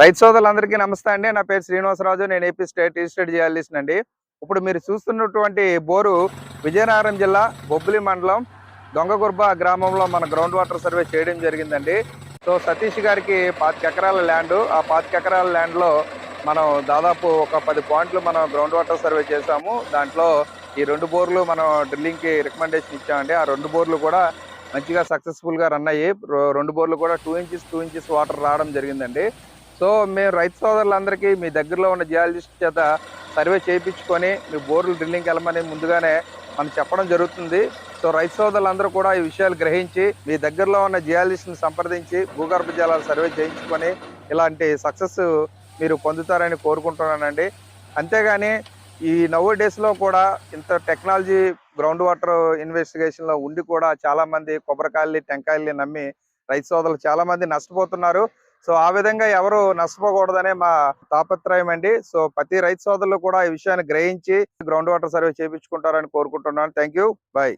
రైతు సోదరులందరికీ నమస్తే అండి. నా పేరు శ్రీనివాసరాజు. నేను ఏపీ స్టేట్ రిజిస్టర్డ్ చేయాల్సిన అండి. ఇప్పుడు మీరు చూస్తున్నటువంటి బోరు విజయనగరం జిల్లా బొబ్బిలి మండలం దొంగగుర్బ గ్రామంలో మన గ్రౌండ్ వాటర్ సర్వే చేయడం జరిగిందండి. సో సతీష్ గారికి పాతిక ఎకరాల ల్యాండ్. ఆ పాతిక ఎకరాల ల్యాండ్లో మనం దాదాపు ఒక పది పాయింట్లు మనం గ్రౌండ్ వాటర్ సర్వే చేసాము దాంట్లో ఈ రెండు బోర్లు మనం డ్రిల్లింగ్కి రికమెండేషన్ ఇచ్చామండి. ఆ రెండు బోర్లు కూడా మంచిగా సక్సెస్ఫుల్గా రన్ అయ్యి రో- రెండు బోర్లు కూడా two inches two inches water రావడం జరిగిందండి. సో మేము రైతు సోదరులందరికీ మీ దగ్గరలో ఉన్న జియాలజిస్ట్ చేత సర్వే చేయించుకొని మీ బోర్లు డ్రిల్లింగ్కి వెళ్ళమని ముందుగానే మనం చెప్పడం జరుగుతుంది. సో రైతు సోదరులందరూ కూడా ఈ విషయాలు గ్రహించి మీ దగ్గరలో ఉన్న జియాలజిస్ట్ని సంప్రదించి భూగర్భ జలాలు సర్వే చేయించుకొని ఇలాంటి సక్సెస్ మీరు పొందుతారని కోరుకుంటున్నానండి. అంతేగాని ఈ నవ్వు డేస్లో కూడా ఇంత టెక్నాలజీ గ్రౌండ్ వాటర్ ఇన్వెస్టిగేషన్లో ఉండి కూడా చాలామంది కొబ్బరికాయల్ని టెంకాయల్ని నమ్మి రైతు సోదరులు చాలామంది నష్టపోతున్నారు. సో ఆ విధంగా ఎవరు నష్టపోకూడదనే మా తాపత్రయం అండి. సో ప్రతి రైతు సోదరులు కూడా ఈ విషయాన్ని గ్రహించి గ్రౌండ్ వాటర్ సర్వే చేయించుకుంటారని కోరుకుంటున్నాను. Thank you bye.